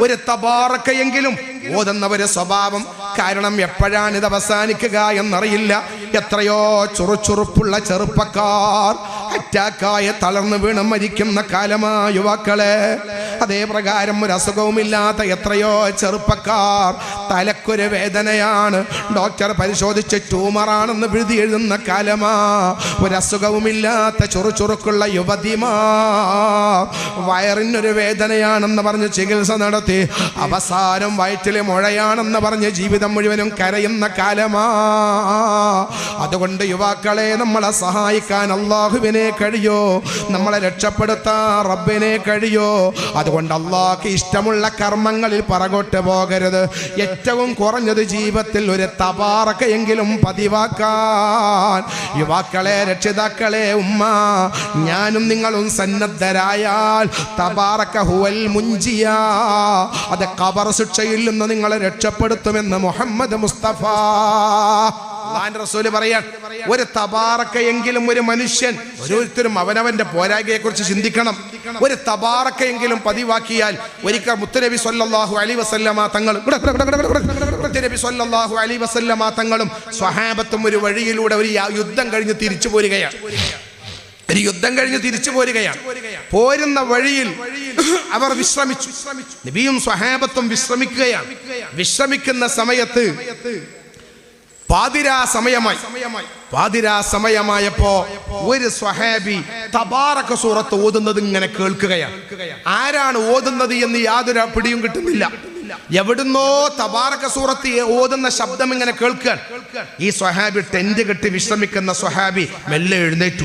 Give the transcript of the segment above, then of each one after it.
ഒരു തബാറക്കയെങ്കിലും ഓതുന്നവരെ സ്വഭാവം കാരണം എപ്പോഴാണ് ഇത് അവസാനിക്കുക എന്നറിയില്ല. എത്രയോ ചുറുചുറുപ്പുള്ള ചെറുപ്പക്കാർ അറ്റാക്കായ തളർന്നു വീണ് മരിക്കുന്ന കാലമാ യുവാക്കളെ. അതേ പ്രകാരം ഒരു അസുഖവുമില്ലാത്ത എത്രയോ ചെറുപ്പക്കാർ തലക്കൊരു വേദനയാണ്. ഡോക്ടർ പരിശോധിച്ച് ട്യൂമറാണെന്ന് വിഴുതി എഴുതുന്ന കാലമാ. ഒരസുഖവുമില്ലാത്ത ചുറുചുറുക്കുള്ള യുവതിമാ. വയറിനൊരു വേദനയാണെന്ന് പറഞ്ഞ് ചികിത്സ നടത്തി. അവസാനം വയറ്റിലെ മുഴയാണെന്ന് പറഞ്ഞ് ജീവിതം മുഴുവനും കരയുന്ന കാലമാ. അതുകൊണ്ട് യുവാക്കളെ നമ്മളെ സഹായിക്കാൻ അള്ളാഹുവിനെ കഴിയോ? നമ്മളെ രക്ഷപ്പെടുത്താൻ റബ്ബിനെ കഴിയോ? അതുകൊണ്ട് അള്ളാഹ്ക്ക് ഇഷ്ടമുള്ള കർമ്മങ്ങളിൽ പറകോട്ട് പോകരുത്. ഏറ്റവും കുറഞ്ഞത് ജീവിതത്തിൽ ഒരു തപാറക്കയെങ്കിലും പതിവാക്കാൻ. യുവാക്കളെ രക്ഷിതാക്കളെ ഉമ്മ ഞാനും നിങ്ങളും സന്നദ്ധരായാൽ തപാറക്ക ഹുവൽ മുഞ്ചിയ. അത് കബർ ശിക്ഷയിൽ നിന്ന് നിങ്ങളെ രക്ഷപ്പെടുത്തുമെന്ന് മുഹമ്മദ് മുസ്തഫ. അള്ളാന്റെ റസൂൽ പറയാൻ ഒരു തബാറക്കയെങ്കിലും ഒരു മനുഷ്യൻ ഓരോരുത്തരും അവനവന്റെ പോരായ്മയെ കുറിച്ച് ചിന്തിക്കണം. ഒരു തബാറക്കയെങ്കിലും പതിവാക്കിയാൽ ഒരിക്കൽ മുത്തനബി സൊല്ലാഹു അലി വസല്ലമ തങ്ങളും സല്ലല്ലാഹു അലൈഹി വസല്ലമ തങ്ങളും സ്വഹാബത്തും ഒരു വഴിയിലൂടെ ഒരു യുദ്ധം കഴിഞ്ഞ് തിരിച്ചു പോരുകയാണ്. ഒരു യുദ്ധം കഴിഞ്ഞ് തിരിച്ചു പോരുകയാണ്. പോരുന്ന വഴിയിൽ അവർ വിശ്രമിച്ചു. നബിയും സ്വഹാബത്തും വിശ്രമിക്കുകയാണ്. വിശ്രമിക്കുന്ന സമയത്ത് പാതിരാ സമയമായി. പാതിരാ സമയമായപ്പോ ഒരു സ്വഹാബി തബാറക സൂറത്ത് ഓതുന്നത് ഇങ്ങനെ കേൾക്കുകയാണ്. ആരാണ് ഓതുന്നത് എന്ന് യാതൊരു പിടിയും കിട്ടുന്നില്ല. എവിടുന്നോ തബാറക സൂറത്ത് ഓതുന്ന ശബ്ദം ഇങ്ങനെ കേൾക്കാൻ ഈ സ്വഹാബി ടെന്റ് കെട്ടി വിശ്രമിക്കുന്ന സ്വഹാബി മെല്ലെ എഴുന്നേറ്റു.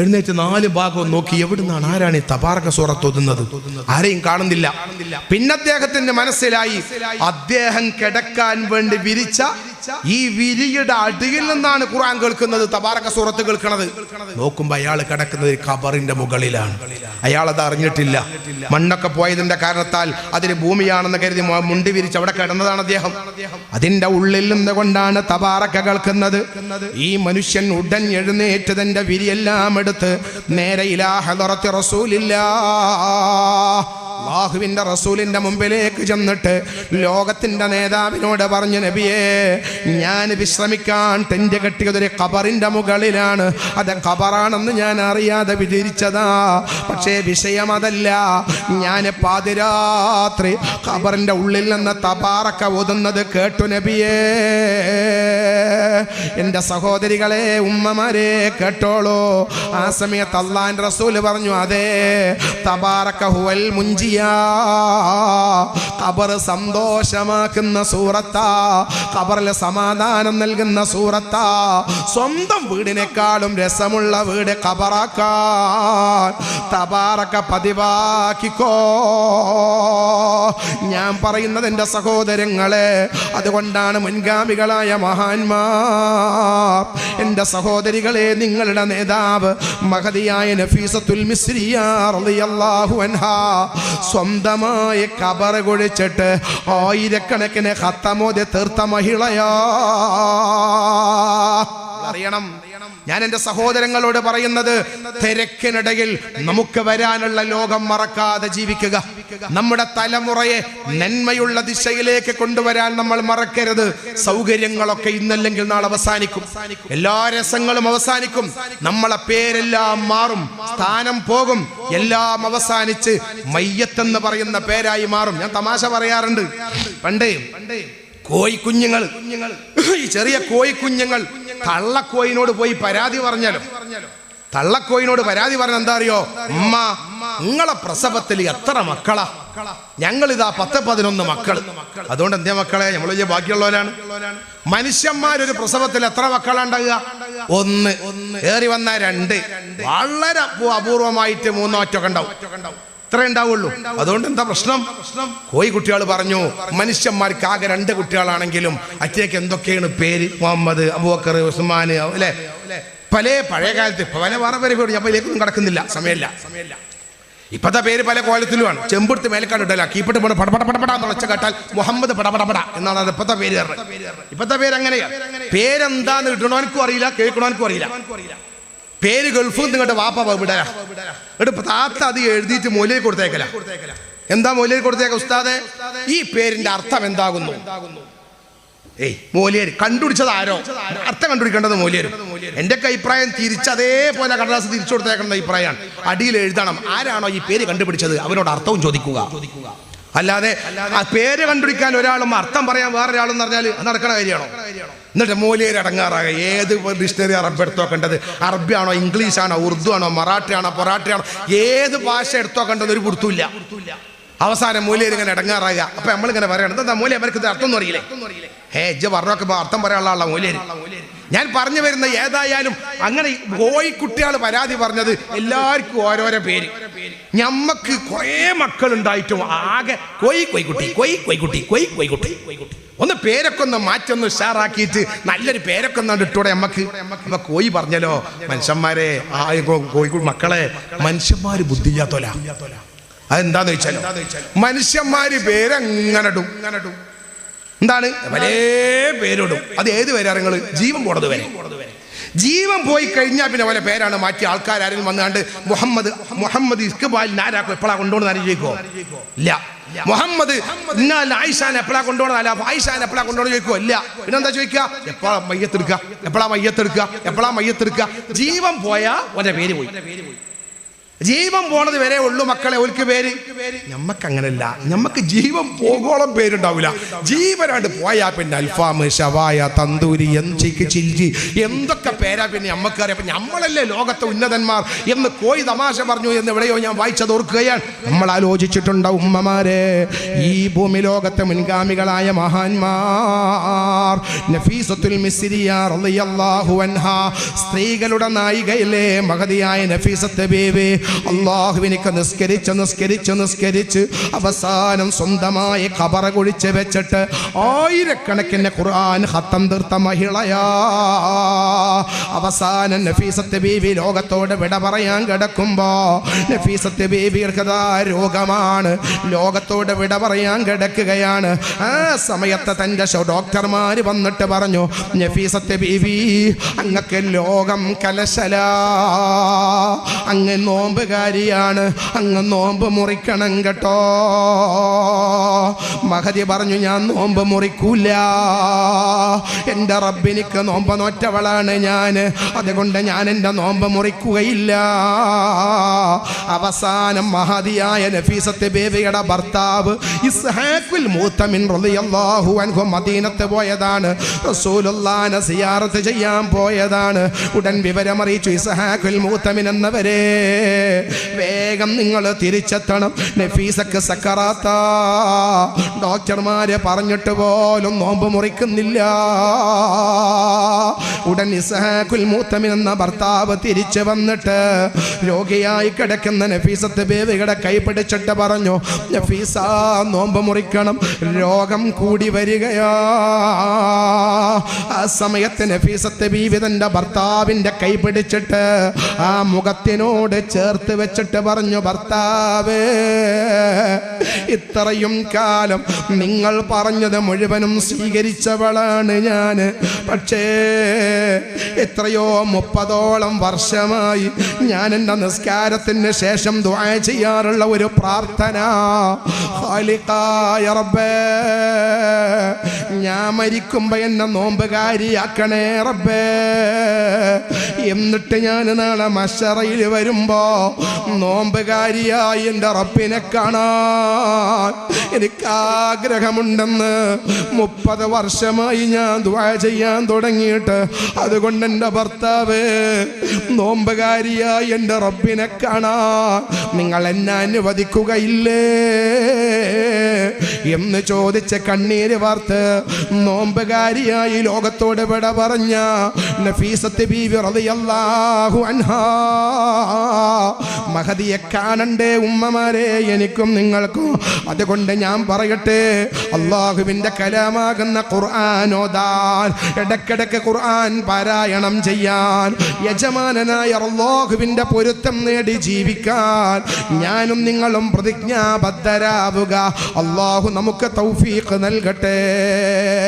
എഴുന്നേറ്റ് നാല് ഭാഗവും നോക്കി എവിടുന്നാണ് ആരാണ് ഈ തബാറക സൂറത്ത് ഓതുന്നത്? ആരെയും കാണുന്നില്ല. പിന്നെ അദ്ദേഹത്തിന്റെ മനസ്സിലായി. അദ്ദേഹം കിടക്കാൻ വേണ്ടി വിരിച്ച ഈ വിരിയുടെ അടിയിൽ നിന്നാണ് ഖുർആൻ കേൾക്കുന്നത്. തബാറക സൂറത്ത് കേൾക്കുന്നത് നോക്കുമ്പോ അയാൾ കിടക്കുന്നത് ഖബറിന്റെ മുകളിലാണ്. അയാൾ അത് അറിഞ്ഞിട്ടില്ല. മണ്ണൊക്കെ പോയതിന്റെ കാരണത്താൽ അതിന് ഭൂമിയാണെന്ന് കരുതി മുണ്ടി വിരിച്ച് അവിടെ കിടന്നതാണ് അദ്ദേഹം. അതിന്റെ ഉള്ളിൽ നിന്നുകൊണ്ടാണ് തബാറക്ക കേൾക്കുന്നത്. ഈ മനുഷ്യൻ ഉടൻ എഴുന്നേറ്റതിന്റെ വിരിയെല്ലാം എടുത്ത് നേരെ ഇലാഹ ഹദറത്തി റസൂലില്ലാ അള്ളാഹുവിന്റെ റസൂലിന്റെ മുമ്പിലേക്ക് ചെന്നിട്ട് ലോകത്തിന്റെ നേതാവിനോട് പറഞ്ഞു നബിയേ ഞാൻ വിശ്രമിക്കാൻ ടെന്റ് കെട്ടിയതൊരു ഖബറിന്റെ മുകളിലാണ്. അത് ഖബറാണെന്ന് ഞാൻ അറിയാതെ വിചരിച്ചതാ. പക്ഷേ വിഷയം അതല്ല. ഞാൻ പാതിരാത്രി ഖബറിന്റെ ഉള്ളിൽ നിന്ന് തപാറക്ക ഓതുന്നത് കേട്ടു നബിയേ എന്റെ സഹോദരികളെ ഉമ്മമാരെ കേട്ടോളൂ. ആ സമയത്ത് അള്ളാൻ റസൂൽ പറഞ്ഞു അതെ തപാറക്ക ഹുവൽ മുഞ്ചിയ ഖബർ സന്തോഷമാക്കുന്ന സൂറത്താ. ഖബറിലെ സമാധാനം നൽകുന്ന സൂറത്താ. സ്വന്തം വീടിനേക്കാളും രസമുള്ള വീട് ഖബറാക്കാൻ പതിവാക്കിക്കോ. ഞാൻ പറയുന്നത് എന്റെ സഹോദരങ്ങളെ അതുകൊണ്ടാണ് മുൻഗാമികളായ മഹാന്മാർ. എന്റെ സഹോദരികളെ നിങ്ങളുടെ നേതാവ് മഹതിയായ നഫീസത്തുൽ മിസ്രിയ റളിയല്ലാഹു അൻഹാ സ്വന്തമായി കബറ് കുഴിച്ചിട്ട് ആയിരക്കണക്കിന് ഹത്തമോദ്യ തീർത്ത മഹിളയാ അറിയണം. ഞാൻ എന്റെ സഹോദരങ്ങളോട് പറയുന്നത് തിരക്കിനിടയിൽ നമുക്ക് വരാനുള്ള ലോകം മറക്കാതെ ജീവിക്കുക. നമ്മുടെ തലമുറയെ നന്മയുള്ള ദിശയിലേക്ക് കൊണ്ടുവരാൻ നമ്മൾ മറക്കരുത്. സൗകര്യങ്ങളൊക്കെ ഇന്നല്ലെങ്കിൽ നാളെ അവസാനിക്കും. എല്ലാ രസങ്ങളും അവസാനിക്കും. നമ്മളെ പേരെല്ലാം മാറും. സ്ഥാനം പോകും. എല്ലാം അവസാനിച്ച് മയ്യത്തെന്ന് പറയുന്ന പേരായി മാറും. ഞാൻ തമാശ പറയാറുണ്ട്. പണ്ടേ കോഴിക്കുഞ്ഞുങ്ങൾ ചെറിയ കോഴിക്കുഞ്ഞുങ്ങൾ തള്ളക്കോയിനോട് പോയി പരാതി പറഞ്ഞാലോ തള്ളക്കോയിനോട് പരാതി പറഞ്ഞ എന്താ അറിയോ? ഉമ്മ നിങ്ങളെ പ്രസവത്തിൽ എത്ര മക്കളാ? ഞങ്ങൾ ഇതാ പത്ത് പതിനൊന്ന് മക്കൾ അതുകൊണ്ട് എന്തേ മക്കളെ? നമ്മൾ വലിയ ബാക്കിയുള്ളവരാണ് മനുഷ്യന്മാരൊരു പ്രസവത്തിൽ എത്ര മക്കളുണ്ടാകുക ഒന്ന്. ഏറി വന്ന രണ്ട്. വളരെ അപൂർവമായിട്ട് മൂന്നോ ഒറ്റൊക്കെ ഉണ്ടാവും. ഇത്ര ഉണ്ടാവുള്ളൂ. അതുകൊണ്ട് എന്താ പ്രശ്നം? കോയി കുട്ടികൾ പറഞ്ഞു മനുഷ്യന്മാർക്ക് ആകെ രണ്ട് കുട്ടികളാണെങ്കിലും അറ്റേക്ക് എന്തൊക്കെയാണ് പേര്? മുഹമ്മദ് അബൂബക്കർ ഉസ്മാൻ അല്ലെ? പല പഴയ കാലത്ത് പല വേറെ പേര് പേര് ഞാൻ കിടക്കുന്നില്ല സമയമില്ല. ഇപ്പത്തെ പേര് പല കോലത്തിലുമാണ്. ചെമ്പെടുത്ത് മേൽക്കാണ്ടിട്ടല്ല കീപ്പിട്ട് പോണ പടപട എന്ന് വെച്ച കേട്ടാൽ മുഹമ്മദ് പടപടപട എന്നാണ് അത് ഇപ്പത്തെ പേര് ഇപ്പത്തെ പേര് അങ്ങനെയാ പേരെന്താന്ന് കിട്ടണോനക്കും അറിയില്ല കേൾക്കണോനക്കും അറിയില്ല. പേര് ഗൾഫിൽ നിങ്ങളുടെ വാപ്പ വിടരാ താത്ത അത് എഴുതിയിട്ട് മൂലയിൽ കൊടുത്തേക്കല. എന്താ മൂലയിൽ കൊടുത്തേക്ക ഉസ്താദെ? ഈ പേരിന്റെ അർത്ഥം എന്താകുന്നു? ഏയ് മൂലിയർ കണ്ടുപിടിച്ചത് ആരോ? അർത്ഥം കണ്ടുപിടിക്കേണ്ടത് മൂലിയർ ഒക്കെ അഭിപ്രായം തിരിച്ച് അതേപോലെ കടലാസ് തിരിച്ചു കൊടുത്തേക്കേണ്ട അഭിപ്രായമാണ്. അടിയിൽ എഴുതണം. ആരാണോ ഈ പേര് കണ്ടുപിടിച്ചത്? അവരോട് അർത്ഥവും ചോദിക്കുക. അല്ലാതെ ആ പേര് കണ്ടുപിടിക്കാൻ ഒരാളും അർത്ഥം പറയാൻ വേറൊരാളെന്ന് പറഞ്ഞാൽ അത് നടക്കണ കാര്യമാണോ? എന്നിട്ട് മൂലയിൽ അടങ്ങാറാകുക ഏത് ഡിക്ഷണറി അറബ് എടുത്തോക്കേണ്ടത് അറബിയാണോ ഇംഗ്ലീഷ് ആണോ ഉറുദു ആണോ മറാഠി ആണോ പൊറാട്ടി ആണോ ഏത് ഭാഷ എടുത്തോക്കേണ്ടത് ഒരു പുറത്തുമില്ല അവസാനം മൂലയിൽ ഇങ്ങനെ ഇടങ്ങാറാകുക. അപ്പൊ നമ്മളിങ്ങനെ പറയണം എന്താ മൂല അവർക്ക് ഇത് അർത്ഥം അറിയില്ലേ? ഹേ ഇജ്ജ പറഞ്ഞൊക്കെ അർത്ഥം പറയാനുള്ള മൂലയിൽ. ഞാൻ പറഞ്ഞു വരുന്ന ഏതായാലും അങ്ങനെ കോഴിക്കുട്ടികൾ പരാതി പറഞ്ഞത് എല്ലാവർക്കും ഓരോരോ പേര്. ഞമ്മക്ക് കുറേ മക്കളുണ്ടായിട്ടും ആകെ കൊയ് കൊയ്ക്കുട്ടി കൊയ് കൊയ്ക്കുട്ടി കൊയ് കൊയ്ക്കുട്ടി കൊയ്ക്കുട്ടി ഒന്ന് പേരൊക്കെ ഒന്ന് മാറ്റൊന്ന് ഉഷാറാക്കിയിട്ട് നല്ലൊരു പേരൊക്കെ ഒന്ന് ഇട്ടൂടെ നമ്മക്ക് അപ്പൊ കോയി പറഞ്ഞല്ലോ മനുഷ്യന്മാരെ ആ കോഴിക്കു മക്കളെ മനുഷ്യന്മാര് ബുദ്ധിയില്ലാത്തോല. അതെന്താന്ന് വെച്ചാലോ മനുഷ്യന്മാര് പേരങ്ങനെ എന്താണ്? പലേ പേരിടും. അത് ഏത് പേരാ നിങ്ങൾ ജീവൻ പോണത് വരെ. ജീവൻ പോയി കഴിഞ്ഞാൽ പിന്നെ പല പേരാണ് മാറ്റി ആൾക്കാർ ആരെങ്കിലും വന്നാണ്ട് മുഹമ്മദ് മുഹമ്മദ് ഇസ്കബാലിന് ആരാക്കും എപ്പോഴാ കൊണ്ടുവന്ന് ആരും ചോദിക്കോ ഇല്ല. മുഹമ്മദ് ഇന്നാൽ ആയിഷാൻ എപ്പോഴാ കൊണ്ടുപോകണം അല്ല ആയിഷാൻ എപ്പോഴാ കൊണ്ടുപോകണം ചോദിക്കോ ഇല്ല. പിന്നെന്താ ചോദിക്കുക എപ്പോഴാ മയ്യത്തെടുക്കുക എപ്പോഴാ മയ്യത്തെടുക്കുക എപ്പോഴാ മയ്യത്തെടുക്കുക ജീവൻ പോയാ ഒന്റെ പേര് പോയി. ജീവൻ പോണത് വരെ ഉള്ളു മക്കളെ ഒലിക്ക് പേര്. ഞമ്മക്ക് അങ്ങനല്ല ഞമ്മക്ക് ജീവൻ പോകോളം പേരുണ്ടാവില്ല ജീവനായിട്ട് പോയാ പിന്നെ അൽഫാം ഷവായ തന്തൂരി എഞ്ചിക്ക് ചിൽജി എന്തൊക്കെ പേരാ പിന്നെ ഞമ്മക്കറിയാം. അപ്പൊ നമ്മളല്ലേ ലോകത്തെ ഉന്നതന്മാർ എന്ന് കോയി തമാശ പറഞ്ഞു എന്ന് എവിടെയോ ഞാൻ വായിച്ചത് ഓർക്കുകയാണ്. നമ്മൾ ആലോചിച്ചിട്ടുണ്ട് ഉമ്മമാരെ ഈ ഭൂമി ലോകത്തെ മുൻഗാമികളായ മഹാന്മാർ. നഫീസത്തുൽ സ്ത്രീകളുടെ നായികയിലെ മഹതിയായ നഫീസത്തെ ബേബി അള്ളാഹുവിനിക്ക് നിസ്കരിച്ച് നിസ്കരിച്ച് നിസ്കരിച്ച് അവസാനം സ്വന്തമായി കബറ കുഴിച്ച് വെച്ചിട്ട് ആയിരക്കണക്കിന് ഖുർആൻ ഹത്തം തീർത്ത മഹിളയാ. അവസാനം നഫീസത്ത് ബീവി ലോകത്തോട് വിട പറയാൻ കിടക്കുമ്പോ നഫീസത്ത് ബീവി രോഗമാണ്. ലോകത്തോട് വിട പറയാൻ കിടക്കുകയാണ്. ആ സമയത്ത് തന്റെ ഡോക്ടർമാർ വന്നിട്ട് പറഞ്ഞു നഫീസത്തെ ബീവി അങ്ങക്ക് ലോകം കലശല. അങ്ങ് നോമ്പുകാരിയാണ്. അങ്ങ് നോമ്പ് മുറിക്കണം കേട്ടോ. മഹതി പറഞ്ഞു ഞാൻ നോമ്പ് മുറിക്കൂല. എന്റെ റബ്ബിനിക്ക് നോമ്പ് നോറ്റവളാണ് ഞാൻ. അതുകൊണ്ട് ഞാൻ എന്റെ നോമ്പ് മുറിക്കുകയില്ല. അവസാനം മഹതിയായ നഫീസത്തെ ബേബിയുടെ ഭർത്താവ് ഇസ്ഹാഖുൽ മൂത്തമിൻ റളിയല്ലാഹു അൻഹു മദീനത്ത് പോയതാണ്. റസൂലുള്ളാനെ സിയാറത്ത് ചെയ്യാൻ പോയതാണ്. ഉടൻ വിവരമറിയിച്ചു ഇസ്ഹാഖുൽ മൂത്തമിൻ എന്നവരെ. വേഗം നിങ്ങൾ തിരിച്ചെത്തണം. നഫീസക്ക് സക്കറാത്ത. ഡോക്ടർമാരെ പറഞ്ഞിട്ട് പോലും നോമ്പ് മുറിക്കുന്നില്ല. ഉടൻ ഇസ്ഹാഖുൽ എന്ന ഭർത്താവ് തിരിച്ചു വന്നിട്ട് രോഗിയായി കിടക്കുന്ന നഫീസത്ത് ബേബികളെ കൈപിടിച്ചിട്ട് പറഞ്ഞു നഫീസ നോമ്പ് മുറിക്കണം. രോഗം കൂടി വരികയാ. ആ സമയത്ത് നഫീസത്ത് ബീവി തന്റെ ഭർത്താവിന്റെ കൈപിടിച്ചിട്ട് ആ മുഖത്തിനോട് ചേർത്ത് വെച്ചിട്ട് പറഞ്ഞു ഭർത്താവേ ഇത്രയും കാലം നിങ്ങൾ പറഞ്ഞത് മുഴുവനും സ്വീകരിച്ചവളാണ് ഞാൻ പക്ഷേ എത്രയോ മുപ്പതോളം വർഷമായി ഞാൻ എന്റെ നിസ്കാരത്തിന് ശേഷം ദുആ ചെയ്യാറുള്ള ഒരു പ്രാർത്ഥന. റബ്ബേ ഞാൻ മരിക്കുമ്പോ എന്നെ നോമ്പുകാരിയാക്കണേ റബ്ബേ. എന്നിട്ട് ഞാൻ നാളെ മഷറയിൽ വരുമ്പോ നോമ്പുകാരിയായി എന്റെ റബ്ബിനെ കാണാൻ എനിക്ക് ആഗ്രഹമുണ്ടെന്ന് മുപ്പത് വർഷമായി ഞാൻ ദ്വാ ചെയ്യാൻ തുടങ്ങിയിട്ട്. അതുകൊണ്ട് എന്റെ ഭർത്താവ് നോമ്പുകാരിയായി എന്റെ റബ്ബിനെ കാണാൻ നിങ്ങൾ എന്നെ അനുവദിക്കുകയില്ലേ? എന്ന് ചോദിച്ച കണ്ണീര് വാർത്ത് നോമ്പുകാരിയായി ലോകത്തോട് വിട പറഞ്ഞ റളിയല്ലാഹു അൻഹാ. മഹദിയെ കാണണ്ടേ ഉമ്മമാരെ എനിക്കും നിങ്ങൾക്കും. അതുകൊണ്ട് ഞാൻ പറയട്ടെ അള്ളാഹുവിന്റെ കലാമാകുന്ന ഖുർആാനോദാൻ ഇടക്കിടക്ക് ഖുർആൻ പാരായണം ചെയ്യാൻ യജമാനനായ അള്ളാഹുവിന്റെ പൊരുത്തം നേടി ജീവിക്കാൻ ഞാനും നിങ്ങളും പ്രതിജ്ഞാബദ്ധരാവുക. അള്ളാഹു നമുക്ക് തൗഫീഖ് നൽകട്ടെ.